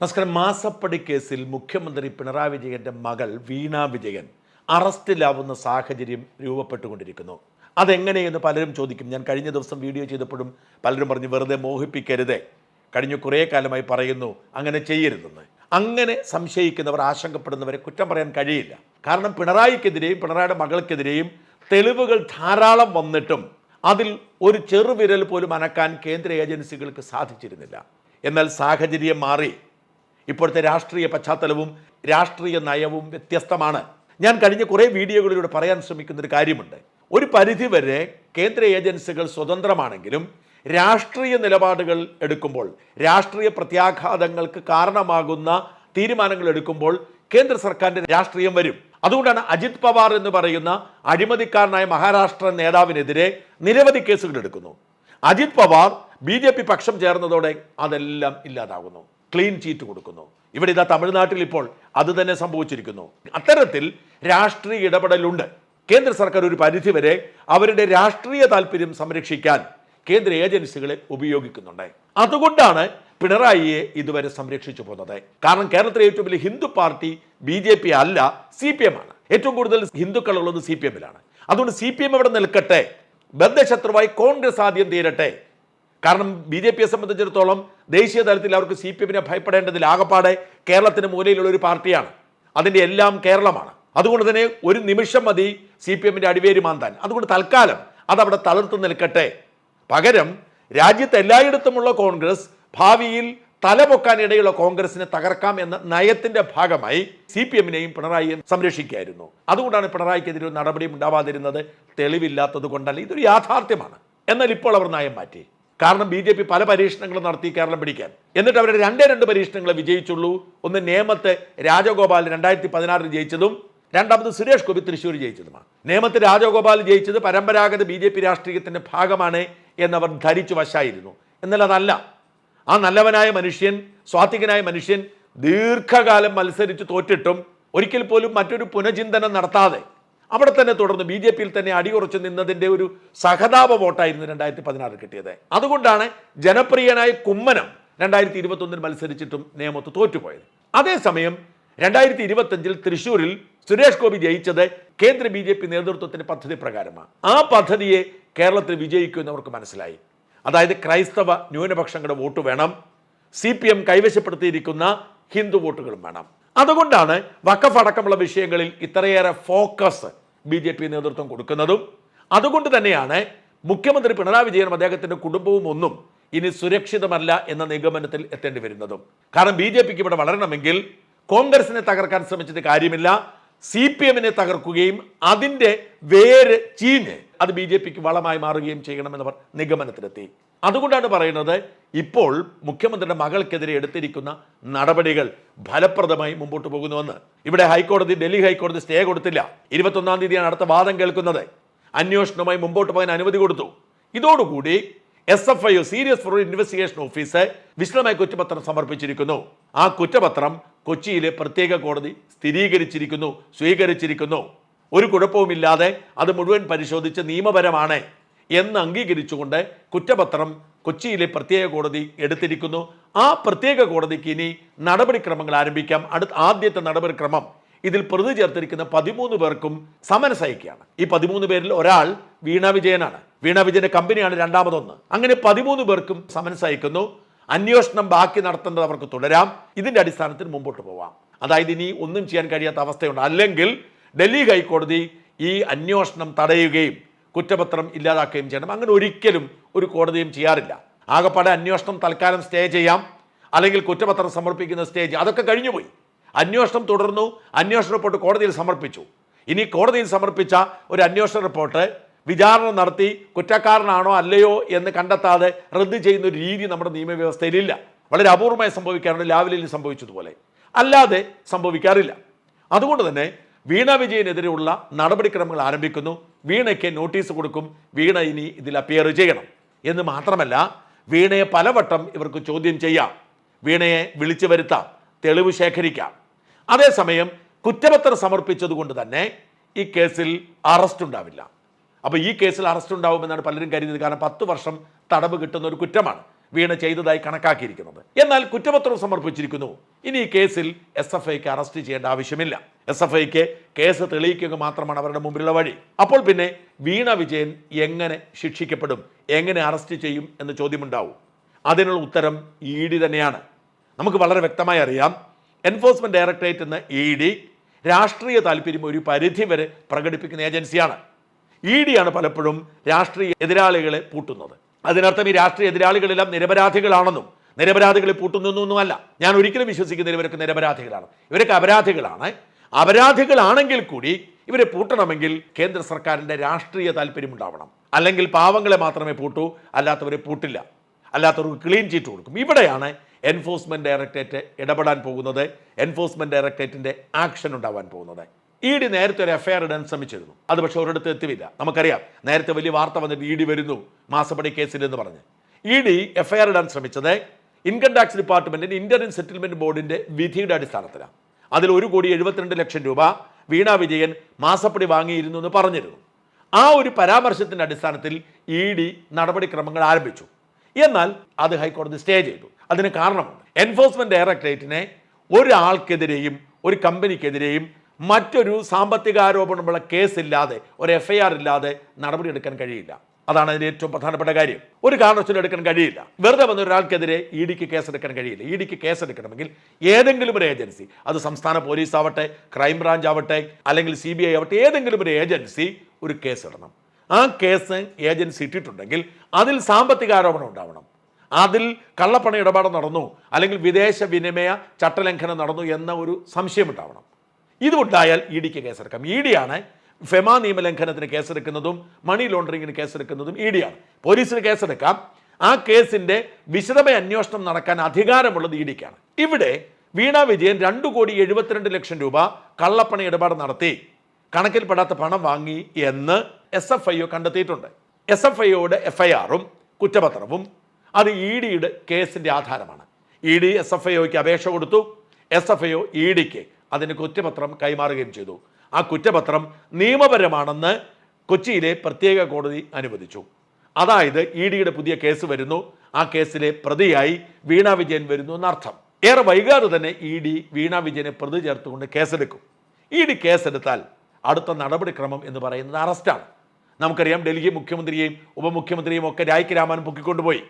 നമസ്കാരം. മാസപ്പടി കേസിൽ മുഖ്യമന്ത്രി പിണറായി വിജയന്റെ മകൾ വീണ വിജയൻ അറസ്റ്റിലാവുന്ന സാഹചര്യം രൂപപ്പെട്ടുകൊണ്ടിരിക്കുന്നു. അതെങ്ങനെയെന്ന് പലരും ചോദിക്കും. ഞാൻ കഴിഞ്ഞ ദിവസം വീഡിയോ ചെയ്തപ്പോഴും പലരും പറഞ്ഞു വെറുതെ മോഹിപ്പിക്കരുതേ. കഴിഞ്ഞ കുറേ കാലമായി പറയുന്നു അങ്ങനെ ചെയ്യരുതെന്ന്. അങ്ങനെ സംശയിക്കുന്നവർ ആശങ്കപ്പെടുന്നവരെ കുറ്റം പറയാൻ കഴിയില്ല. കാരണം പിണറായിക്കെതിരെയും പിണറായിയുടെ മകൾക്കെതിരെയും തെളിവുകൾ ധാരാളം വന്നിട്ടും അതിൽ ഒരു ചെറുവിരൽ പോലും അനക്കാൻ കേന്ദ്ര ഏജൻസികൾക്ക് സാധിച്ചിരുന്നില്ല. എന്നാൽ സാഹചര്യം മാറി. ഇപ്പോഴത്തെ രാഷ്ട്രീയ പശ്ചാത്തലവും രാഷ്ട്രീയ നയവും വ്യത്യസ്തമാണ്. ഞാൻ കഴിഞ്ഞ കുറേ വീഡിയോകളിലൂടെ പറയാൻ ശ്രമിക്കുന്ന ഒരു കാര്യമുണ്ട്. ഒരു പരിധിവരെ കേന്ദ്ര ഏജൻസികൾ സ്വതന്ത്രമാണെങ്കിലും രാഷ്ട്രീയ നിലപാടുകൾ എടുക്കുമ്പോൾ രാഷ്ട്രീയ പ്രത്യാഘാതങ്ങൾക്ക് കാരണമാകുന്ന തീരുമാനങ്ങൾ എടുക്കുമ്പോൾ കേന്ദ്ര സർക്കാരിന്റെ രാഷ്ട്രീയം വരും. അതുകൊണ്ടാണ് അജിത് പവാർ എന്ന് പറയുന്ന അഴിമതിക്കാരനായ മഹാരാഷ്ട്ര നേതാവിനെതിരെ നിരവധി കേസുകൾ എടുക്കുന്നു. അജിത് പവാർ ബി പക്ഷം ചേർന്നതോടെ അതെല്ലാം ഇല്ലാതാകുന്നു. ക്ലീൻ ചീറ്റ് കൊടുക്കുന്നു. ഇവിടെ ഇതാ തമിഴ്നാട്ടിൽ ഇപ്പോൾ അത് തന്നെ സംഭവിച്ചിരിക്കുന്നു. അത്തരത്തിൽ രാഷ്ട്രീയ ഇടപെടലുണ്ട്. കേന്ദ്ര സർക്കാർ ഒരു പരിധിവരെ അവരുടെ രാഷ്ട്രീയ താല്പര്യം സംരക്ഷിക്കാൻ കേന്ദ്ര ഏജൻസികളെ ഉപയോഗിക്കുന്നുണ്ട്. അതുകൊണ്ടാണ് പിണറായിയെ ഇതുവരെ സംരക്ഷിച്ചു പോകുന്നത് കാരണം കേരളത്തിലെ ഏറ്റവും വലിയ Hindu party B J P അല്ല സി പി എം ആണ്. ഏറ്റവും കൂടുതൽ ഹിന്ദുക്കളുള്ളത് സി പി എമ്മിലാണ്. അതുകൊണ്ട് സി പി എം ഇവിടെ നിൽക്കട്ടെ. ബദ്ധശത്രുവായി കോൺഗ്രസ് ആദ്യം തീരട്ടെ. കാരണം ബി ജെ പിയെ സംബന്ധിച്ചിടത്തോളം ദേശീയ തലത്തിൽ അവർക്ക് സി പി എമ്മിനെ ഭയപ്പെടേണ്ടതിൽ ആകപ്പാടെ കേരളത്തിന് മൂലയിലുള്ള ഒരു പാർട്ടിയാണ്. അതിന്റെ എല്ലാം കേരളമാണ്. അതുകൊണ്ട് തന്നെ ഒരു നിമിഷം മതി സി പി എമ്മിന്റെ അടിവേര് മാന്താൻ. അതുകൊണ്ട് തൽക്കാലം അതവിടെ തളർത്തു നിൽക്കട്ടെ. പകരം രാജ്യത്ത് എല്ലായിടത്തുമുള്ള കോൺഗ്രസ് ഭാവിയിൽ തലപൊക്കാനിടയുള്ള കോൺഗ്രസിനെ തകർക്കാം എന്ന നയത്തിന്റെ ഭാഗമായി സി പി എമ്മിനെയും പിണറായിയും സംരക്ഷിക്കുകയായിരുന്നു. അതുകൊണ്ടാണ് പിണറായിക്കെതിരെ ഒരു നടപടിയും ഉണ്ടാവാതിരുന്നത് തെളിവില്ലാത്തത് കൊണ്ടല്ല. ഇതൊരു യാഥാർത്ഥ്യമാണ്. എന്നാൽ ഇപ്പോൾ അവർ നയം മാറ്റി. കാരണം ബി ജെ പി പല പരീക്ഷണങ്ങളും നടത്തി കേരളം പിടിക്കാൻ. എന്നിട്ട് അവരുടെ രണ്ടേ രണ്ട് പരീക്ഷണങ്ങളെ വിജയിച്ചുള്ളൂ. ഒന്ന് നേമത്തെ രാജഗോപാൽ രണ്ടായിരത്തി പതിനാറിൽ ജയിച്ചതും രണ്ടാമത് സുരേഷ് ഗോപി തൃശ്ശൂർ ജയിച്ചതുമാണ്. നേമത്ത് രാജഗോപാൽ ജയിച്ചത് പരമ്പരാഗത ബി ജെ പി രാഷ്ട്രീയത്തിന്റെ ഭാഗമാണ് എന്നവർ ധരിച്ചു വശായിരുന്നു. എന്നാൽ അതല്ല. ആ നല്ലവനായ മനുഷ്യൻ സ്വാത്വികനായ മനുഷ്യൻ ദീർഘകാലം മത്സരിച്ച് തോറ്റിട്ടും ഒരിക്കൽ പോലും മറ്റൊരു പുനഃചിന്തനം നടത്താതെ അവിടെ തന്നെ തുടർന്ന് ബി ജെ പിയിൽ തന്നെ അടിയുറച്ച് നിന്നതിന്റെ ഒരു സഹതാപ വോട്ടായിരുന്നു രണ്ടായിരത്തി പതിനാറിൽ കിട്ടിയത്. അതുകൊണ്ടാണ് ജനപ്രിയനായ കുമ്മനം രണ്ടായിരത്തി ഇരുപത്തൊന്നിൽ മത്സരിച്ചിട്ടും നിയമത്ത് തോറ്റുപോയത്. അതേസമയം രണ്ടായിരത്തി ഇരുപത്തഞ്ചിൽ തൃശൂരിൽ സുരേഷ് ഗോപി ജയിച്ചത് കേന്ദ്ര ബി ജെ പി നേതൃത്വത്തിന്റെ പദ്ധതി പ്രകാരമാണ്. ആ പദ്ധതിയെ കേരളത്തിൽ വിജയിക്കുമെന്ന് അവർക്ക് മനസ്സിലായി. അതായത് ക്രൈസ്തവ ന്യൂനപക്ഷങ്ങളുടെ വോട്ട് വേണം. സി പി എം കൈവശപ്പെടുത്തിയിരിക്കുന്ന ഹിന്ദു വോട്ടുകളും വേണം. അതുകൊണ്ടാണ് വഖഫ് അടക്കമുള്ള വിഷയങ്ങളിൽ ഇത്രയേറെ ഫോക്കസ് ബി ജെ പി നേതൃത്വം കൊടുക്കുന്നതും. അതുകൊണ്ട് തന്നെയാണ് മുഖ്യമന്ത്രി പിണറായി വിജയനും അദ്ദേഹത്തിന്റെ കുടുംബവും ഒന്നും ഇനി സുരക്ഷിതമല്ല എന്ന നിഗമനത്തിൽ എത്തേണ്ടി വരുന്നതും. കാരണം ബി ജെ പിക്ക് ഇവിടെ വളരണമെങ്കിൽ കോൺഗ്രസിനെ തകർക്കാൻ ശ്രമിച്ചിട്ട് കാര്യമില്ല. സി പി എമ്മിനെ തകർക്കുകയും അതിന്റെ വേര് ചീഞ്ഞ് അത് ബി ജെ പിക്ക് വളമായി മാറുകയും ചെയ്യണമെന്നവർ നിഗമനത്തിലെത്തി. അതുകൊണ്ടാണ് പറയുന്നത് ഇപ്പോൾ മുഖ്യമന്ത്രിയുടെ മകൾക്കെതിരെ എടുത്തിരിക്കുന്ന നടപടികൾ ഫലപ്രദമായി മുമ്പോട്ട് പോകുന്നുവെന്ന്. ഇവിടെ ഹൈക്കോടതി ഡൽഹി ഹൈക്കോടതി സ്റ്റേ കൊടുത്തില്ല. ഇരുപത്തൊന്നാം തീയതിയാണ് അടുത്ത വാദം കേൾക്കുന്നത്. അന്വേഷണവുമായി മുമ്പോട്ട് പോകാൻ അനുമതി കൊടുത്തു. ഇതോടുകൂടി S F I serious for investigation office വിശദമായ കുറ്റപത്രം സമർപ്പിച്ചിരിക്കുന്നു. ആ കുറ്റപത്രം കൊച്ചിയിലെ പ്രത്യേക കോടതി സ്ഥിരീകരിച്ചിരിക്കുന്നു സ്വീകരിച്ചിരിക്കുന്നു. ഒരു കുഴപ്പവുമില്ലാതെ അത് മുഴുവൻ പരിശോധിച്ച് നിയമപരമാണ്. എന്ന് അംഗീകരിച്ചുകൊണ്ട് കുറ്റപത്രം കൊച്ചിയിലെ പ്രത്യേക കോടതി എടുത്തിരിക്കുന്നു. ആ പ്രത്യേക കോടതിക്ക് ഇനി നടപടിക്രമങ്ങൾ ആരംഭിക്കാം. അടുത്ത ആദ്യത്തെ നടപടിക്രമം ഇതിൽ പ്രതി ചേർത്തിരിക്കുന്ന പതിമൂന്ന് പേർക്കും സമൻസ് അയക്കുകയാണ് ഈ പതിമൂന്ന് പേരിൽ ഒരാൾ വീണ വിജയനാണ്. വീണ വിജയന്റെ കമ്പനിയാണ് രണ്ടാമതൊന്ന്. അങ്ങനെ പതിമൂന്ന് പേർക്കും സമൻസ് അയക്കുന്നു അന്വേഷണം ബാക്കി നടത്തേണ്ടത് അവർക്ക് തുടരാം. ഇതിന്റെ അടിസ്ഥാനത്തിൽ മുമ്പോട്ട് പോവാം. അതായത് ഇനി ഒന്നും ചെയ്യാൻ കഴിയാത്ത അവസ്ഥയുണ്ട്. അല്ലെങ്കിൽ ഡൽഹി ഹൈക്കോടതി ഈ അന്വേഷണം തടയുകയും കുറ്റപത്രം ഇല്ലാതാക്കുകയും ചെയ്യണം. അങ്ങനെ ഒരിക്കലും ഒരു കോടതിയും ചെയ്യാറില്ല. ആകപ്പാടെ അന്വേഷണം തൽക്കാലം സ്റ്റേ ചെയ്യാം. അല്ലെങ്കിൽ കുറ്റപത്രം സമർപ്പിക്കുന്ന സ്റ്റേജ്. അതൊക്കെ കഴിഞ്ഞുപോയി. അന്വേഷണം തുടർന്നു. അന്വേഷണ റിപ്പോർട്ട് കോടതിയിൽ സമർപ്പിച്ചു. ഇനി കോടതിയിൽ സമർപ്പിച്ച ഒരു അന്വേഷണ റിപ്പോർട്ട് വിചാരണ നടത്തി കുറ്റക്കാരനാണോ അല്ലയോ എന്ന് കണ്ടെത്താതെ റദ്ദ് ചെയ്യുന്ന ഒരു രീതി നമ്മുടെ നിയമവ്യവസ്ഥയിലില്ല. വളരെ അപൂർവമായി സംഭവിക്കാറുണ്ട്. ലാവലിയിൽ സംഭവിച്ചതുപോലെ. അല്ലാതെ സംഭവിക്കാറില്ല. അതുകൊണ്ട് തന്നെ വീണ വിജയനെതിരെയുള്ള നടപടിക്രമങ്ങൾ ആരംഭിക്കുന്നു. വീണയ്ക്ക് നോട്ടീസ് കൊടുക്കും വീണ ഇനി ഇതിൽ അപ്പിയർ ചെയ്യണം. എന്ന് മാത്രമല്ല വീണയെ പലവട്ടം ഇവർക്ക് ചോദ്യം ചെയ്യാം. വീണയെ വിളിച്ചു വരുത്താം തെളിവ് ശേഖരിക്കാം. അതേസമയം കുറ്റപത്രം സമർപ്പിച്ചതുകൊണ്ട് തന്നെ ഈ കേസിൽ അറസ്റ്റ് ഉണ്ടാവില്ല. അപ്പോൾ ഈ കേസിൽ അറസ്റ്റ് ഉണ്ടാവുമെന്നാണ് പലരും കരുതിയത്. കാരണം പത്ത് വർഷം തടവ് കിട്ടുന്ന ഒരു കുറ്റമാണ് വീണ ചെയ്തതായി കണക്കാക്കിയിരിക്കുന്നത്. എന്നാൽ കുറ്റപത്രം സമർപ്പിച്ചിരിക്കുന്നു. ഇനി ഈ കേസിൽ എസ് എഫ് ഐക്ക് അറസ്റ്റ് ചെയ്യേണ്ട ആവശ്യമില്ല. എസ് എഫ് ഐക്ക് കേസ് തെളിയിക്കുക മാത്രമാണ് അവരുടെ മുമ്പിലുള്ള വഴി. അപ്പോൾ പിന്നെ വീണ വിജയൻ എങ്ങനെ ശിക്ഷിക്കപ്പെടും? എങ്ങനെ അറസ്റ്റ് ചെയ്യും എന്ന ചോദ്യമുണ്ടാവും. അതിനുള്ള ഉത്തരം ഇ ഡി തന്നെയാണ്. നമുക്ക് വളരെ വ്യക്തമായി അറിയാം. എൻഫോഴ്സ്മെന്റ് ഡയറക്ടറേറ്റ് എന്ന ഇ ഡി രാഷ്ട്രീയ താല്പര്യം ഒരു പരിധി വരെ പ്രകടിപ്പിക്കുന്ന ഏജൻസിയാണ്. ഇ ഡി ആണ് പലപ്പോഴും രാഷ്ട്രീയ എതിരാളികളെ പൂട്ടുന്നത്. അതിനർത്ഥം ഈ രാഷ്ട്രീയ എതിരാളികളെല്ലാം നിരപരാധികളാണെന്നും നിരപരാധികളെ പൂട്ടുന്നൊന്നുമല്ല ഞാൻ ഒരിക്കലും വിശ്വസിക്കുന്നില്ല ഇവരൊക്കെ നിരപരാധികളാണ്. ഇവരൊക്കെ അപരാധികളാണ്. അപരാധികളാണെങ്കിൽ കൂടി ഇവരെ പൂട്ടണമെങ്കിൽ കേന്ദ്ര സർക്കാരിന്റെ രാഷ്ട്രീയ താല്പര്യം ഉണ്ടാവണം. അല്ലെങ്കിൽ പാവങ്ങളെ മാത്രമേ പൂട്ടൂ അല്ലാത്തവരെ പൂട്ടില്ല. അല്ലാത്തവർക്ക് ക്ലീൻ ചീറ്റ് കൊടുക്കും. ഇവിടെയാണ് എൻഫോഴ്സ്മെന്റ് ഡയറക്ടറേറ്റ് ഇടപെടാൻ പോകുന്നത്. എൻഫോഴ്സ്മെന്റ് ഡയറക്ടറേറ്റിന്റെ ആക്ഷൻ ഉണ്ടാവാൻ പോകുന്നത്. ഇ ഡി നേരത്തെ ഒരു എഫ്ഐആർ ഇടാൻ ശ്രമിച്ചിരുന്നു. അത് പക്ഷേ ഒരിടത്ത് എത്തിയില്ല. നമുക്കറിയാം നേരത്തെ വലിയ വാർത്ത വന്നിട്ട് ഇ ഡി വരുന്നു മാസപ്പടി കേസിൽ എന്ന് പറഞ്ഞ് ഇ ഡി എഫ്ഐആർ ഇടാൻ ശ്രമിച്ചത് ഇൻകം ടാക്സ് ഡിപ്പാർട്ട്മെന്റിന്റെ ഇന്റർ സെറ്റിൽമെന്റ് ബോർഡിന്റെ വിധിയുടെ അടിസ്ഥാനത്തിലാണ്. അതിൽ ഒരു കോടി എഴുപത്തിരണ്ട് ലക്ഷം രൂപ വീണ വിജയൻ മാസപ്പടി വാങ്ങിയിരുന്നു എന്ന് പറഞ്ഞിരുന്നു. ആ ഒരു പരാമർശത്തിന്റെ അടിസ്ഥാനത്തിൽ ഇ ഡി നടപടിക്രമങ്ങൾ ആരംഭിച്ചു. എന്നാൽ അത് ഹൈക്കോടതി സ്റ്റേ ചെയ്തു. അതിന് കാരണമുണ്ട്. എൻഫോഴ്സ്മെന്റ് ഡയറക്ടറേറ്റിനെ ഒരാൾക്കെതിരെയും ഒരു കമ്പനിക്കെതിരെയും മറ്റൊരു സാമ്പത്തിക ആരോപണമുള്ള കേസില്ലാതെ ഒരു എഫ് ഐ ആർ ഇല്ലാതെ നടപടിയെടുക്കാൻ കഴിയില്ല. അതാണ് അതിന്റെ ഏറ്റവും പ്രധാനപ്പെട്ട കാര്യം. ഒരു കാരണവശാലും എടുക്കാൻ കഴിയില്ല. വെറുതെ വന്ന ഒരാൾക്കെതിരെ ഇ ഡിക്ക് കേസെടുക്കാൻ കഴിയില്ല. ഇ ഡിക്ക് കേസെടുക്കണമെങ്കിൽ ഏതെങ്കിലും ഒരു ഏജൻസി അത് സംസ്ഥാന പോലീസ് ആവട്ടെ ക്രൈംബ്രാഞ്ച് ആവട്ടെ അല്ലെങ്കിൽ സി ബി ഐ ആവട്ടെ ഏതെങ്കിലും ഒരു ഏജൻസി ഒരു കേസ് കേസിടണം. ആ കേസ് ഏജൻസി ഇട്ടിട്ടുണ്ടെങ്കിൽ അതിൽ സാമ്പത്തിക ആരോപണം ഉണ്ടാവണം. അതിൽ കള്ളപ്പണ ഇടപാട് നടന്നു അല്ലെങ്കിൽ വിദേശ വിനിമയ ചട്ടലംഘനം നടന്നു എന്ന ഒരു സംശയം ഉണ്ടാവണം. ഇതുണ്ടായാൽ ഇ ഡിക്ക് കേസെടുക്കാം. ഇ ഡി ആണ് ഫെമ നിയമലംഘനത്തിന് കേസെടുക്കുന്നതും മണി ലോണ്ടറിങ്ങിന് കേസെടുക്കുന്നതും ഇ ഡി ആണ്. പോലീസിന് കേസെടുക്കാം. ആ കേസിന്റെ വിശദമായ അന്വേഷണം നടക്കാൻ അധികാരമുള്ളത് ഇ ഡിക്കാണ്. ഇവിടെ വീണ വിജയൻ രണ്ടു കോടി എഴുപത്തിരണ്ട് ലക്ഷം രൂപ കള്ളപ്പണ ഇടപാട് നടത്തി. കണക്കിൽപ്പെടാത്ത പണം വാങ്ങി എന്ന് എസ് എഫ് ഐ ഒ കണ്ടെത്തിയിട്ടുണ്ട്. എസ് എഫ് ഐ ഒയുടെ എഫ് ഐ ആറും കുറ്റപത്രവും അത് ഇ ഡിയുടെ കേസിന്റെ ആധാരമാണ്. E D S F I അപേക്ഷ കൊടുത്തു. S F I O E ഡിക്ക് അതിന് കുറ്റപത്രം കൈമാറുകയും ചെയ്തു. ആ കുറ്റപത്രം നിയമപരമാണെന്ന് കൊച്ചിയിലെ പ്രത്യേക കോടതി അനുവദിച്ചു. അതായത് ഇ ഡിയുടെ പുതിയ കേസ് വരുന്നു. ആ കേസിലെ പ്രതിയായി വീണാ വിജയൻ വരുന്നു എന്നർത്ഥം. ഏറെ വൈകാതെ തന്നെ ഇ ഡി വീണ വിജയനെ പ്രതി ചേർത്തുകൊണ്ട് കേസെടുക്കും. ഇ ഡി കേസെടുത്താൽ അടുത്ത നടപടിക്രമം എന്ന് പറയുന്നത് അറസ്റ്റാണ്. നമുക്കറിയാം ഡൽഹി മുഖ്യമന്ത്രിയെയും ഉപമുഖ്യമന്ത്രിയും ഒക്കെ രായ്ക്ക് രാമൻ പൊക്കിക്കൊണ്ടുപോയി.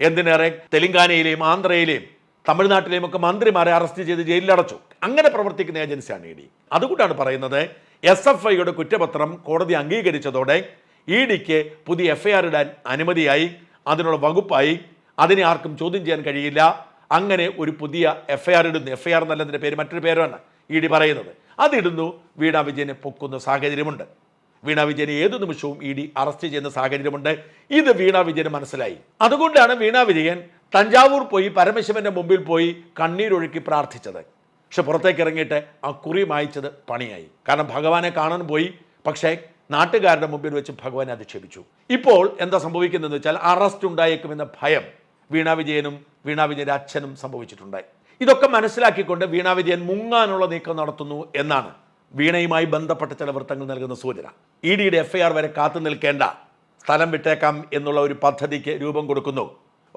എന്തിനേറെ തെലങ്കാനയിലെയും ആന്ധ്രയിലെയും തമിഴ്നാട്ടിലെയും ഒക്കെ മന്ത്രിമാരെ അറസ്റ്റ് ചെയ്ത് ജയിലിലടച്ചു. അങ്ങനെ പ്രവർത്തിക്കുന്ന ഏജൻസിയാണ് ഇ ഡി. അതുകൊണ്ടാണ് പറയുന്നത് എസ് എഫ് ഐയുടെ കുറ്റപത്രം കോടതി അംഗീകരിച്ചതോടെ ഇ ഡിക്ക് പുതിയ എഫ്ഐആർ ഇടാൻ അനുമതിയായി അതിനുള്ള വകുപ്പായി അതിനെ ആർക്കും ചോദ്യം ചെയ്യാൻ കഴിയില്ല. അങ്ങനെ ഒരു പുതിയ എഫ്ഐആർ ഇടുന്നു. എഫ് ഐ ആർ എന്നല്ലതിന്റെ പേര് മറ്റൊരു പേരാണ് ഇ ഡി പറയുന്നത്. അതിടുന്നു വീണ വിജയനെ പൊക്കുന്ന സാഹചര്യമുണ്ട്. വീണ വിജയനെ ഏതു നിമിഷവും ഇ ഡി അറസ്റ്റ് ചെയ്യുന്ന സാഹചര്യമുണ്ട്. ഇത് വീണ വിജയന് മനസ്സിലായി. അതുകൊണ്ടാണ് വീണ വിജയൻ തഞ്ചാവൂർ പോയി പരമശിവന്റെ മുമ്പിൽ പോയി കണ്ണീരൊഴുക്കി പ്രാർത്ഥിച്ചത്. പക്ഷെ പുറത്തേക്ക് ഇറങ്ങിയിട്ട് ആ കുറി മായ്ച്ചത് പണിയായി. കാരണം ഭഗവാനെ കാണാൻ പോയി പക്ഷേ നാട്ടുകാരുടെ മുമ്പിൽ വെച്ച് ഭഗവാനെ അധിക്ഷേപിച്ചു. ഇപ്പോൾ എന്താ സംഭവിക്കുന്നതെന്ന് വെച്ചാൽ അറസ്റ്റ് ഉണ്ടായേക്കുമെന്ന ഭയം വീണാവിജയനും വിജയനും വീണാ വിജയന്റെ അച്ഛനും സംഭവിച്ചിട്ടുണ്ടായി. ഇതൊക്കെ മനസ്സിലാക്കിക്കൊണ്ട് വീണാ വിജയൻ മുങ്ങാനുള്ള നീക്കം നടത്തുന്നു എന്നാണ് വീണയുമായി ബന്ധപ്പെട്ട ചില വൃത്തങ്ങൾ നൽകുന്ന സൂചന. ഇ ഡിയുടെ എഫ് ഐ ആർ വരെ കാത്തു നിൽക്കേണ്ട സ്ഥലം വിട്ടേക്കാം എന്നുള്ള ഒരു പദ്ധതിക്ക് രൂപം കൊടുക്കുന്നു.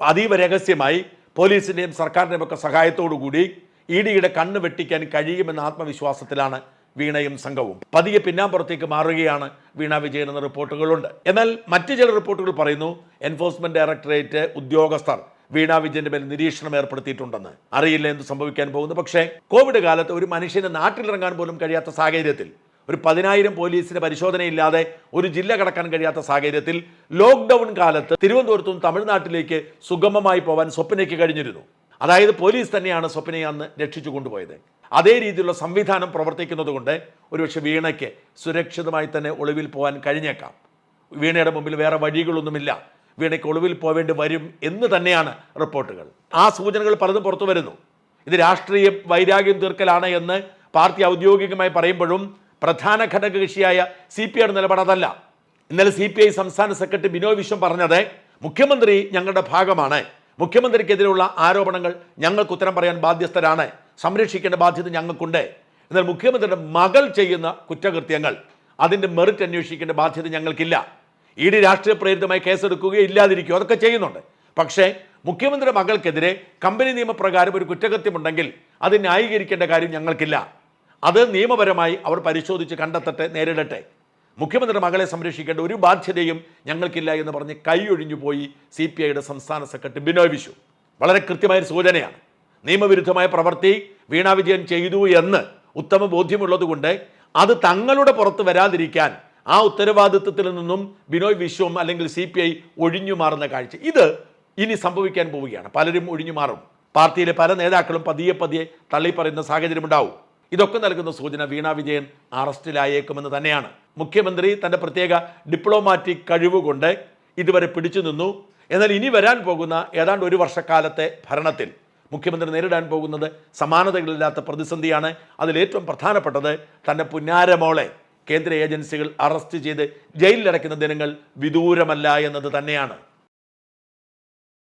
അതീവ രഹസ്യമായി പോലീസിന്റെയും സർക്കാരിന്റെയും ഒക്കെ സഹായത്തോടുകൂടി ഇ ഡിയുടെ കണ്ണ് വെട്ടിക്കാൻ കഴിയുമെന്ന ആത്മവിശ്വാസത്തിലാണ് വീണയും സംഘവും. പതിയെ പിന്നാമ്പുറത്തേക്ക് മാറുകയാണ് വീണ വിജയൻ എന്ന റിപ്പോർട്ടുകളുണ്ട്. എന്നാൽ മറ്റു ചില റിപ്പോർട്ടുകൾ പറയുന്നു എൻഫോഴ്സ്മെന്റ് ഡയറക്ടറേറ്റ് ഉദ്യോഗസ്ഥർ വീണ വിജയന്റെ മേൽ നിരീക്ഷണം ഏർപ്പെടുത്തിയിട്ടുണ്ടെന്ന്. അറിയില്ല എന്ത് സംഭവിക്കാൻ പോകുന്നു. പക്ഷേ കോവിഡ് കാലത്ത് ഒരു മനുഷ്യന് നാട്ടിലിറങ്ങാൻ പോലും കഴിയാത്ത സാഹചര്യത്തിൽ ഒരു പതിനായിരം പോലീസിന്റെ പരിശോധനയില്ലാതെ ഒരു ജില്ല കടക്കാൻ കഴിയാത്ത സാഹചര്യത്തിൽ ലോക്ക്ഡൗൺ കാലത്ത് തിരുവനന്തപുരത്തും തമിഴ്നാട്ടിലേക്ക് സുഗമമായി പോകാൻ സ്വപ്നയ്ക്ക് കഴിഞ്ഞിരുന്നു. അതായത് പോലീസ് തന്നെയാണ് സ്വപ്നയെ അന്ന് രക്ഷിച്ചു കൊണ്ടുപോയത്. അതേ രീതിയിലുള്ള സംവിധാനം പ്രവർത്തിക്കുന്നത് കൊണ്ട് ഒരുപക്ഷെ വീണയ്ക്ക് സുരക്ഷിതമായി തന്നെ ഒളിവിൽ പോകാൻ കഴിഞ്ഞേക്കാം. വീണയുടെ മുമ്പിൽ വേറെ വഴികളൊന്നുമില്ല. വീണയ്ക്ക് ഒളിവിൽ പോവേണ്ടി വരും എന്ന് തന്നെയാണ് റിപ്പോർട്ടുകൾ. ആ സൂചനകൾ പലതും പുറത്തു വരുന്നു. ഇത് രാഷ്ട്രീയ വൈരാഗ്യം തീർക്കലാണ് എന്ന് പാർട്ടി ഔദ്യോഗികമായി പറയുമ്പോഴും പ്രധാന ഘടകകക്ഷിയായ സി പി ഐയുടെ നിലപാട് അതല്ല. ഇന്നലെ സി പി ഐ സംസ്ഥാന സെക്രട്ടറി ബിനോയ് വിശ്വം പറഞ്ഞത് മുഖ്യമന്ത്രി ഞങ്ങളുടെ ഭാഗമാണ്. മുഖ്യമന്ത്രിക്കെതിരെയുള്ള ആരോപണങ്ങൾ ഞങ്ങൾക്ക് ഉത്തരം പറയാൻ ബാധ്യസ്ഥരാണ്. സംരക്ഷിക്കേണ്ട ബാധ്യത ഞങ്ങൾക്കുണ്ട്. എന്നാൽ മുഖ്യമന്ത്രിയുടെ മകൾ ചെയ്യുന്ന കുറ്റകൃത്യങ്ങൾ അതിന്റെ മെറിറ്റ് അന്വേഷിക്കേണ്ട ബാധ്യത ഞങ്ങൾക്കില്ല. ഇ ഡി രാഷ്ട്രീയ പ്രേരിതമായി കേസെടുക്കുകയോ ഇല്ലാതിരിക്കുകയോ അതൊക്കെ ചെയ്യുന്നുണ്ട്. പക്ഷേ മുഖ്യമന്ത്രിയുടെ മകൾക്കെതിരെ കമ്പനി നിയമപ്രകാരം ഒരു കുറ്റകൃത്യമുണ്ടെങ്കിൽ അത് ന്യായീകരിക്കേണ്ട കാര്യം ഞങ്ങൾക്കില്ല. അത് നിയമപരമായി അവർ പരിശോധിച്ച് കണ്ടെത്തട്ടെ നേരിടട്ടെ. മുഖ്യമന്ത്രിയുടെ മകളെ സംരക്ഷിക്കേണ്ട ഒരു ബാധ്യതയും ഞങ്ങൾക്കില്ല എന്ന് പറഞ്ഞ് കൈയൊഴിഞ്ഞു പോയി സി പി ഐയുടെ സംസ്ഥാന സെക്രട്ടറി ബിനോയ് വിശു വളരെ കൃത്യമായ സൂചനയാണ്. നിയമവിരുദ്ധമായ പ്രവൃത്തി വീണാ വിജയൻ ചെയ്തു എന്ന് ഉത്തമ ബോധ്യമുള്ളതുകൊണ്ട് അത് തങ്ങളുടെ പുറത്ത് വരാതിരിക്കാൻ ആ ഉത്തരവാദിത്വത്തിൽ നിന്നും ബിനോയ് വിശ്വം അല്ലെങ്കിൽ സി പി ഐ ഒഴിഞ്ഞു മാറുന്ന കാഴ്ച. ഇത് ഇനി സംഭവിക്കാൻ പോവുകയാണ്. പലരും ഒഴിഞ്ഞു മാറും. പാർട്ടിയിലെ പല നേതാക്കളും പതിയെ പതിയെ തള്ളിപ്പറയുന്ന സാഹചര്യമുണ്ടാവും. ഇതൊക്കെ നൽകുന്ന സൂചന വീണാ വിജയൻ അറസ്റ്റിലായേക്കുമെന്ന് തന്നെയാണ്. മുഖ്യമന്ത്രി തന്റെ പ്രത്യേക ഡിപ്ലോമാറ്റിക് കഴിവുകൊണ്ട് ഇതുവരെ പിടിച്ചു നിന്നു. എന്നാൽ ഇനി വരാൻ പോകുന്ന ഏതാണ്ട് ഒരു വർഷക്കാലത്തെ ഭരണത്തിൽ മുഖ്യമന്ത്രി നേരിടാൻ പോകുന്നത് സമാനതകളില്ലാത്ത പ്രതിസന്ധിയാണ്. അതിലേറ്റവും പ്രധാനപ്പെട്ടത് തന്റെ പുന്നാരമോളെ കേന്ദ്ര ഏജൻസികൾ അറസ്റ്റ് ചെയ്ത് ജയിലിലടയ്ക്കുന്ന ദിനങ്ങൾ വിദൂരമല്ല എന്നത് തന്നെയാണ്.